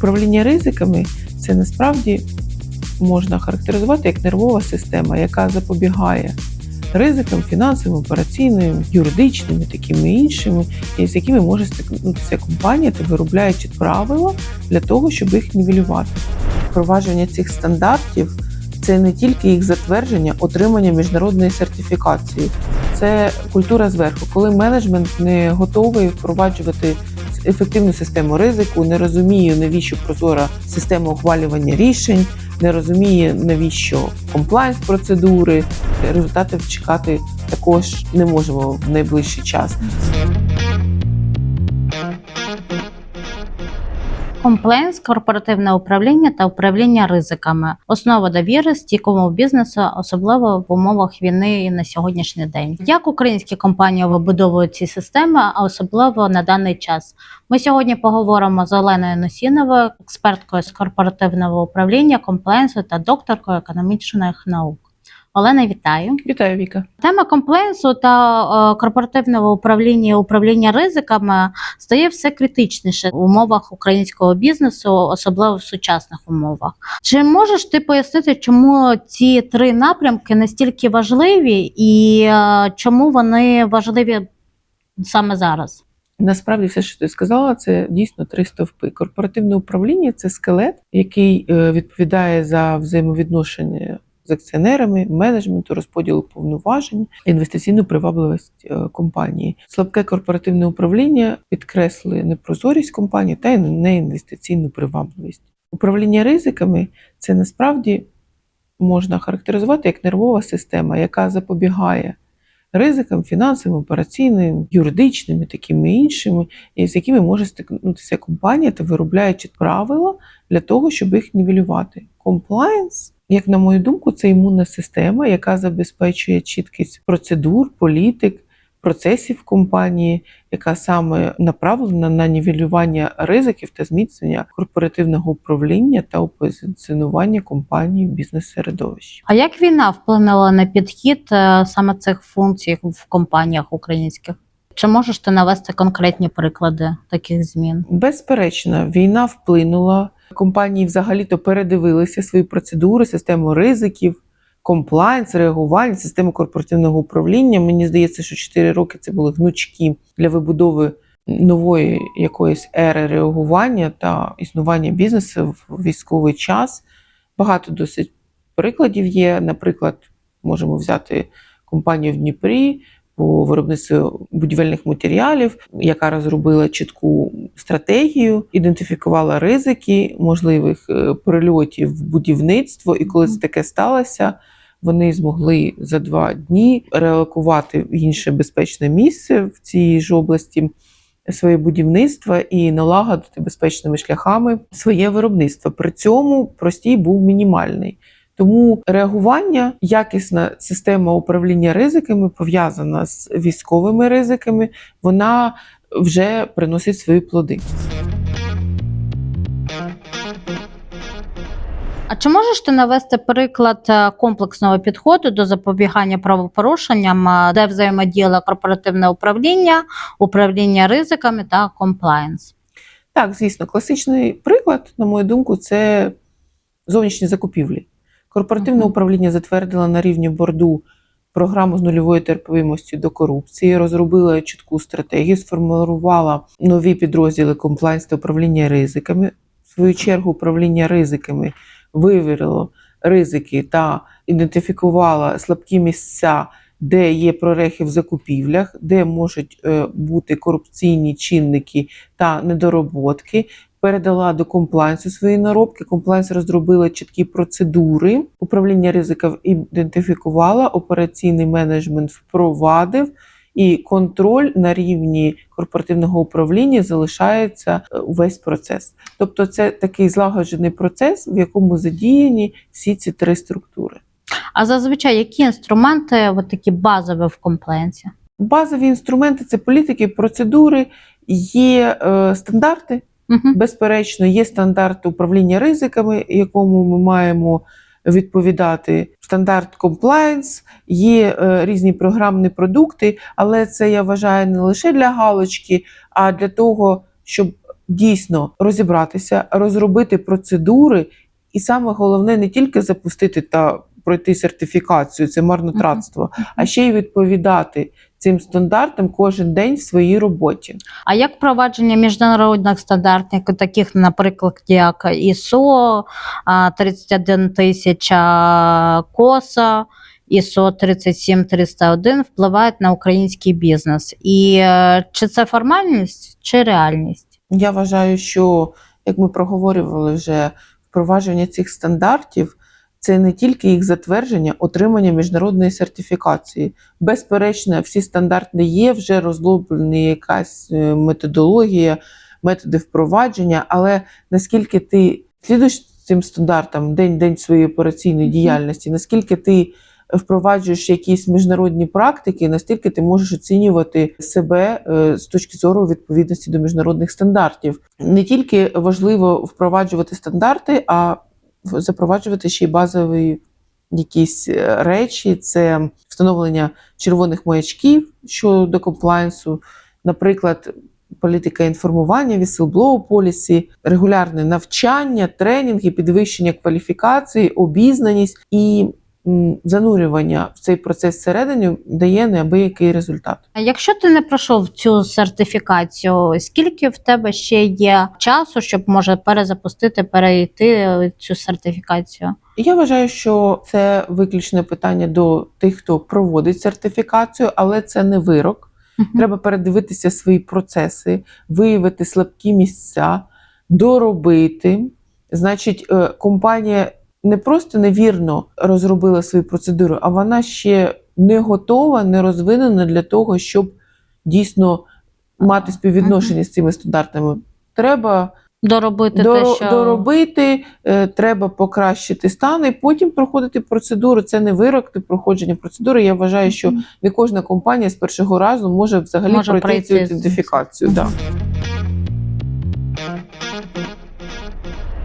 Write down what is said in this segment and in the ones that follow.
Управління ризиками це насправді можна характеризувати як нервова система, яка запобігає ризикам фінансовим, операційним, юридичним і такими іншими, і з якими може стикнутися компанія та виробляючи правила для того, щоб їх нівелювати. Впровадження цих стандартів це не тільки їх затвердження, отримання міжнародної сертифікації, це культура зверху, коли менеджмент не готовий впроваджувати ефективну систему ризику, не розуміє, навіщо прозора система ухвалювання рішень, не розуміє, навіщо комплайнс процедури. Результатів чекати також не можемо в найближчий час. Компленс, корпоративне управління та управління ризиками, основа довіри стійкому бізнесу, особливо в умовах війни на сьогоднішній день. Як українські компанії вибудовують ці системи, а особливо на даний час? Ми сьогодні поговоримо з Оленою Носіновою, експерткою з корпоративного управління, компленсу та докторкою економічних наук. Олена, вітаю. Вітаю, Віка. Тема компленсу та е, корпоративного управління і управління ризиками стає все критичніше в умовах українського бізнесу, особливо в сучасних умовах. Чи можеш ти пояснити, чому ці три напрямки настільки важливі, і е, чому вони важливі саме зараз? Насправді, все, що ти сказала, це дійсно три стовпи. Корпоративне управління це скелет, який е, відповідає за взаємовідношення з акціонерами, менеджменту, розподілу повноважень, інвестиційну привабливість е, компанії. Слабке корпоративне управління підкреслює непрозорість компанії та неінвестиційну привабливість. Управління ризиками це насправді можна характеризувати як нервова система, яка запобігає ризикам фінансовим, операційним, юридичним і такими іншими, з якими може стикнутися компанія та виробляючи правила для того, щоб їх нівелювати. Комплаєнс, як на мою думку, це імунна система, яка забезпечує чіткість процедур, політик, процесів компанії, яка саме направлена на нівелювання ризиків та зміцнення корпоративного управління та опозиціонування компанії в бізнес-середовищі. А як війна вплинула на підхід е, саме цих функцій в компаніях українських? Чи можеш ти навести конкретні приклади таких змін? Безперечно, війна вплинула. Компанії взагалі-то передивилися свої процедури, систему ризиків, комплайнс, реагування, систему корпоративного управління. Мені здається, що 4 роки це були гнучки для вибудови нової якоїсь ери реагування та існування бізнесу в військовий час. Багато досить прикладів є. Наприклад, можемо взяти компанію в Дніпрі по виробництву будівельних матеріалів, яка розробила чітку стратегію, ідентифікувала ризики можливих е, прильотів в будівництво. І коли це таке сталося, вони змогли за два дні реалокувати в інше безпечне місце в цій ж області. Своє будівництво і налагодити безпечними шляхами своє виробництво. При цьому простій був мінімальний. Тому реагування, якісна система управління ризиками пов'язана з військовими ризиками, вона вже приносить свої плоди. А чи можеш ти навести приклад е, комплексного підходу до запобігання правопорушенням, е, де взаємодіяло корпоративне управління, управління ризиками та комплаєнс? Так, звісно, класичний приклад, на мою думку, це зовнішні закупівлі. Корпоративне управління затвердило на рівні борду програму з нульової терпимості до корупції, розробила чітку стратегію, сформулювала нові підрозділи комплайнс та управління ризиками. В свою чергу, управління ризиками вивірило ризики та ідентифікувало слабкі місця, де є прорехи в закупівлях, де можуть е, бути корупційні чинники та недороботки передала до комплайнсу свої наробки. Комплайнс розробила чіткі процедури. Управління ризиків ідентифікувала, операційний менеджмент впровадив. І контроль на рівні корпоративного управління залишається е, увесь процес. Тобто, це такий злагоджений процес, в якому задіяні всі ці три структури. А зазвичай які інструменти от такі базові в комплаєнсі? Базові інструменти це політики, процедури, є е, стандарти, Угу. Безперечно, є стандарт управління ризиками, якому ми маємо відповідати. Стандарт комплаєнс, є е, різні програмні продукти, але це я вважаю не лише для галочки, а для того, щоб дійсно розібратися, розробити процедури, і саме головне не тільки запустити та пройти сертифікацію, це марнотратство, а ще й відповідати цим стандартам кожен день в своїй роботі. А як впровадження міжнародних стандартів, таких, наприклад, як ISO а, 31 тисяча КОСА, ISO 37301 впливають на український бізнес? І е, чи це формальність, чи реальність? Я вважаю, що як ми проговорювали вже впровадження цих стандартів. Це не тільки їх затвердження, отримання міжнародної сертифікації. Безперечно, всі стандарти є, вже розроблена якась е, методологія, методи впровадження, але наскільки ти слідуєш цим стандартам день-день своєї операційної діяльності, наскільки ти впроваджуєш якісь міжнародні практики, настільки ти можеш оцінювати себе е, з точки зору відповідності до міжнародних стандартів. Не тільки важливо впроваджувати стандарти, а запроваджувати ще й базові якісь е, речі, це встановлення червоних маячків щодо комплайнсу, наприклад. Політика інформування, whistleblower policy, регулярне навчання, тренінги, підвищення кваліфікації, обізнаність і занурювання в цей процес всередині дає неабиякий результат. А якщо ти не пройшов цю сертифікацію, скільки в тебе ще є часу, щоб може перезапустити, перейти е, цю сертифікацію? Я вважаю, що це виключне питання до тих, хто проводить сертифікацію, але це не вирок. Мгм. Треба передивитися свої процеси, виявити слабкі місця, доробити. Значить, е, компанія не просто невірно розробила свою процедуру, а вона ще не готова, не розвинена для того, щоб дійсно мати співвідношення з цими стандартами. Треба Доробити Доро- те, що доробити, е, треба покращити стан і потім проходити процедуру. Це не вирок до проходження процедури. Я вважаю, що не кожна компанія з першого разу може взагалі Може пройти пройти цю ідентифікацію. Да.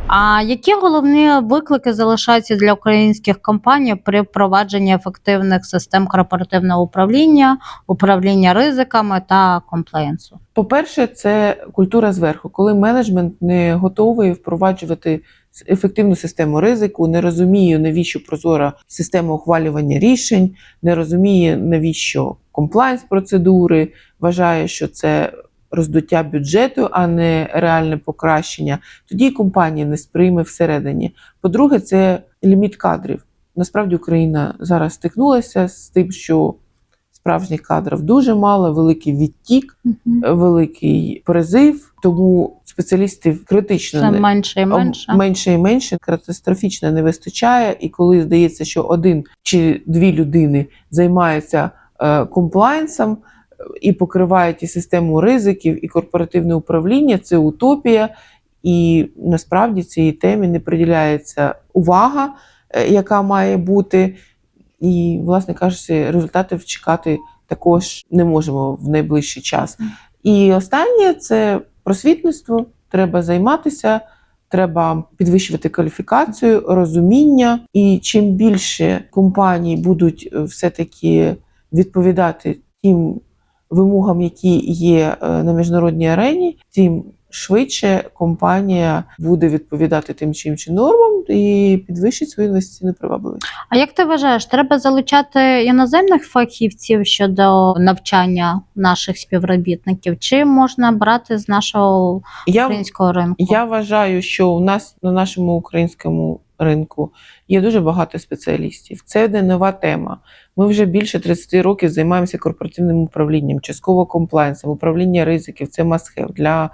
А які головні виклики залишаються для українських компаній при впровадженні ефективних систем корпоративного управління, управління ризиками та комплеєнсу? По-перше, це культура зверху, коли менеджмент не готовий впроваджувати ефективну систему ризику, не розуміє, навіщо прозора система ухвалювання рішень, не розуміє, навіщо комплайнс процедури, вважає, що це роздуття бюджету, а не реальне покращення. Тоді компанія не сприйме всередині. По-друге, це ліміт кадрів. Насправді Україна зараз стикнулася з тим, що справжніх кадрів дуже мало, великий відтік великий призив, тому спеціалістів критично Все менше і менше. менше і менше катастрофічно не вистачає. І коли здається, що один чи дві людини займаються е, комплайнсом і покривають і систему ризиків, і корпоративне управління, це утопія. І насправді цій темі не приділяється увага, е, яка має бути. І, власне кажучи, результатів чекати також не можемо в найближчий час. І останнє це просвітництво. Треба займатися, треба підвищувати кваліфікацію, розуміння. І чим більше компаній будуть е, все-таки відповідати тим вимогам, які є е, на міжнародній арені, тим швидше компанія буде відповідати тим чи іншим нормам і підвищить свою інвестиційну привабливість. А як ти вважаєш, треба залучати іноземних фахівців щодо навчання наших співробітників, чи можна брати з нашого Я українського ринку? Я вважаю, що у нас на нашому українському ринку є дуже багато спеціалістів. Це не нова тема. Ми вже більше 30 років займаємося корпоративним управлінням, частково комплайнсом, управління ризиків. Це must-have. для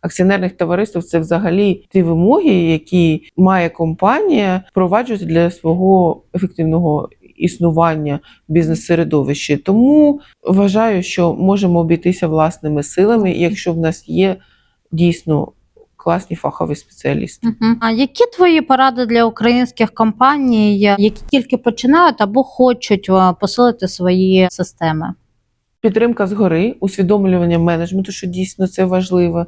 акціонерних товариств. Це взагалі ті вимоги, які має компанія впроваджувати для свого ефективного існування бізнес-середовищі. Тому вважаю, що можемо обійтися власними силами, якщо в нас є дійсно класні фахові спеціалісти. Мгм. А які твої поради для українських компаній, які тільки починають або хочуть е, посилити свої системи? Підтримка згори, усвідомлювання менеджменту, що дійсно це важливо,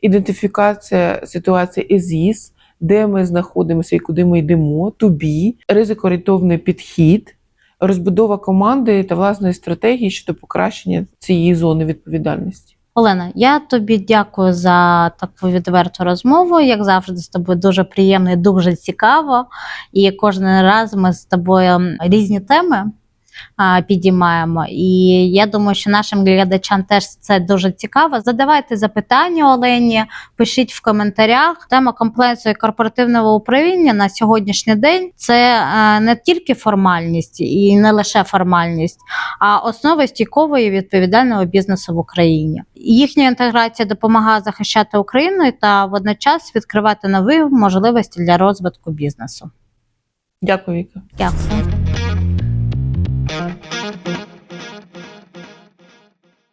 ідентифікація ситуації ЕЗІС, де ми знаходимося і куди ми йдемо, to be, ризикоорієнтовний підхід, розбудова команди та власної стратегії щодо покращення цієї зони відповідальності. Олена, я тобі дякую за таку відверту розмову. Як завжди, з тобою дуже приємно і дуже цікаво. І кожен раз ми з тобою різні теми підіймаємо. І я думаю, що нашим глядачам теж це дуже цікаво. Задавайте запитання Олені, пишіть в коментарях. Тема комплексу і корпоративного управління на сьогоднішній день це е, не тільки формальність і не лише формальність, а основи стійкового і відповідального бізнесу в Україні. Їхня інтеграція допомагає захищати Україну та водночас відкривати нові можливості для розвитку бізнесу. Дякую, Віка. Дякую.